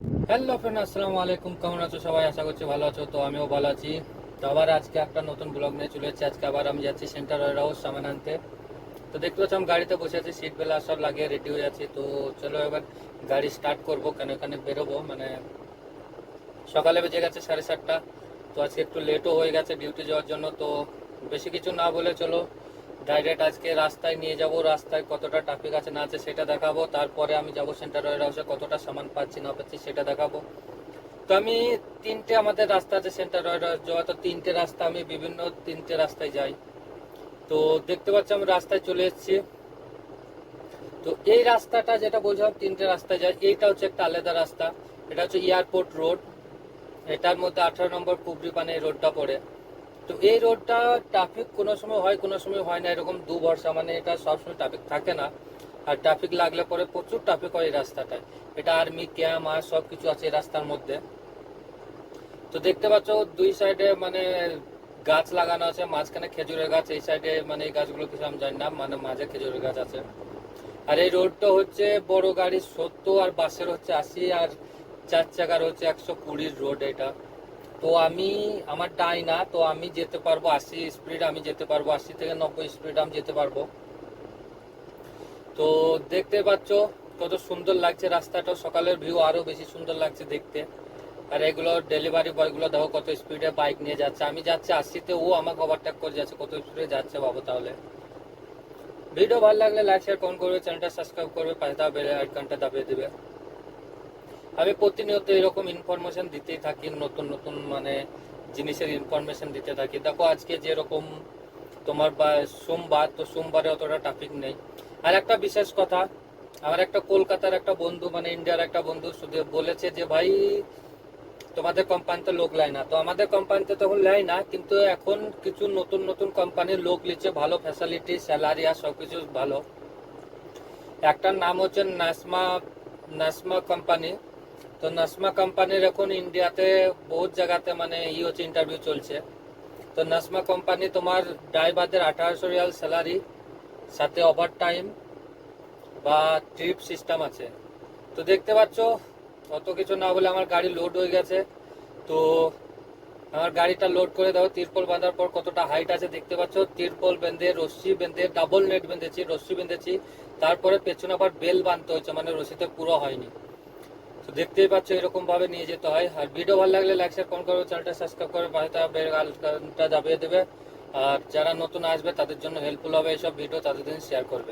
Hello friend আসসালামু আলাইকুম। কেমন আছো সবাই? আশা করছি ভালো আছো। তো আমিও ভালো আছি। তো আবার আজকে একটা নতুন ব্লগ নিয়ে চলে এসেছি। আজকে আবার আমি যাচ্ছি সেন্টার ওয়ার হাউস সামান আনতে। তো দেখতে পাচ্ছি, আমি গাড়িতে বসে আছি সিট বেলা সব লাগিয়ে রেডি হয়ে আছি। তো চলো এবার গাড়ি স্টার্ট করব, কেন এখানে বেরোবো। মানে সকালে বেজে গেছে সাড়ে সাতটা। তো আজকে একটু লেটও হয়ে গেছে ডিউটি যাওয়ার জন্য। তো বেশি কিছু না বলে চলো ডাইরেক্ট আজকে রাস্তায় নিয়ে যাব, রাস্তায় কতটা ট্রাফিক আছে, না আছে সেটা দেখাবো। তারপরে আমি যাব সেন্টার ওয়ার হাউসে কতটা সামান পাচ্ছি, না পাচ্ছি সেটা দেখাবো। তো আমি তিনটে আমাদের রাস্তা আছে সেন্টার ওয়ার হাউস যাওয়া তো তিনটে রাস্তা, আমি বিভিন্ন তিনটে রাস্তায় যাই। তো দেখতে পাচ্ছি আমি রাস্তায় চলে এসেছি। তো এই রাস্তাটা যেটা বলছিলাম তিনটে রাস্তায় যায় এইটা হচ্ছে একটা আলাদা রাস্তা। এটা হচ্ছে এয়ারপোর্ট রোড এটার মধ্যে আঠারো নম্বর কুবরি পানে রোডটা পড়ে। তো এই রোডটা ট্রাফিক কোনো সময় হয়, কোনো সময় হয় না, এরকম দু ভরসা মানে এটা সবসময় ট্রাফিক থাকে না। আর ট্রাফিক লাগলে পরে প্রচুর ট্রাফিক হয় এই রাস্তাটায়। এটা আর্মি ক্যাম্প আর সব কিছু আছে এই রাস্তার মধ্যে। তো দেখতে পাচ্ছ, দুই সাইডে মানে গাছ লাগানো আছে, মাঝখানে খেজুরের গাছ, এই সাইডে মানে এই গাছগুলো কিছু আমি জানি না মানে মাঝে খেজুরের গাছ আছে। আর এই রোডটা হচ্ছে বড় গাড়ি সত্তর আর বাসের হচ্ছে আশি, আর চার চাকার হচ্ছে একশো কুড়ির রোড এটা। তো আমি, আমার টাই না, তো আমি যেতে পারব আশি স্পিড আমি যেতে পারব আশি থেকে নব্বই স্পিড আমি যেতে পারব। তো দেখতে পাচ্ছ কত সুন্দর লাগছে রাস্তাটা, সকালের ভিউ আরও বেশি সুন্দর লাগছে দেখতে। আর এগুলো ডেলিভারি বয়গুলো দেখো কত স্পিডে বাইক নিয়ে যাচ্ছে। আমি যাচ্ছি আশিতে ও আমাকে ওভারটেক করে যাচ্ছে, কত স্পিডে যাচ্ছে বাবু তাহলে। ভিডিও ভালো লাগলে লাইক শেয়ার কমেন্ট করবে চ্যানেলটা সাবস্ক্রাইব করবে, পাশে দেওয়া বেল আইকনটা দাবিয়ে দেবে। আমি প্রতিনিয়ত এরকম ইনফরমেশন দিতেই থাকি, নতুন নতুন মানে জিনিসের ইনফরমেশন দিতে থাকি। দেখো, আজকে যেরকম তোমার বা, সোমবার, তো সোমবারে অতটা ট্রাফিক নেই। আর একটা বিশেষ কথা, আমার একটা কলকাতার একটা বন্ধু মানে ইন্ডিয়ার একটা বন্ধু শুধু বলেছে যে, ভাই, তোমাদের কোম্পানিতে লোক নেয় না। তো আমাদের কোম্পানিতে তখন নেয় না, কিন্তু এখন কিছু নতুন নতুন কোম্পানির লোক নিচ্ছে ভালো ফ্যাসিলিটি স্যালারি আর সবকিছু ভালো। একটার নাম হচ্ছে নাসমা নাসমা কোম্পানি তো নাসমা কোম্পানির এখন ইন্ডিয়াতে বহুত জায়গাতে মানে ই হচ্ছে ইন্টারভিউ চলছে। তো নাসমা কোম্পানি তোমার ড্রাইভারদের আঠারোশো রিয়াল স্যালারি সাথে ওভার টাইম বা ট্রিপ সিস্টেম আছে। তো দেখতে পাচ্ছ, অত কিছু না বলে আমার গাড়ি লোড হয়ে গেছে। তো আমার গাড়িটা লোড করে দাও, তিরপল বাঁধার পর কতটা হাইট আছে দেখতে পাচ্ছ। তিরপল বেঁধে, রশ্মি বেঁধে ডাবল নেট বেঁধেছি, রশ্মি বেঁধেছি। তারপরে পেছনে আবার বেল বাঁধতে হচ্ছে মানে রশিতে পুরো হয়নি। তো দেখতেই পাচ্ছ, এরকম ভাবে নিয়ে যেতে হয়। আর ভিডিও ভালো লাগলে লাইক শেয়ার কমেন্ট করবে চ্যানেলটা সাবস্ক্রাইব করবে পাশে থাকা বেল দাবিয়ে দেবে। আর যারা নতুন আসবে, তাদের জন্য হেল্পফুল হবে এইসব ভিডিও তাদের দিন শেয়ার করবে।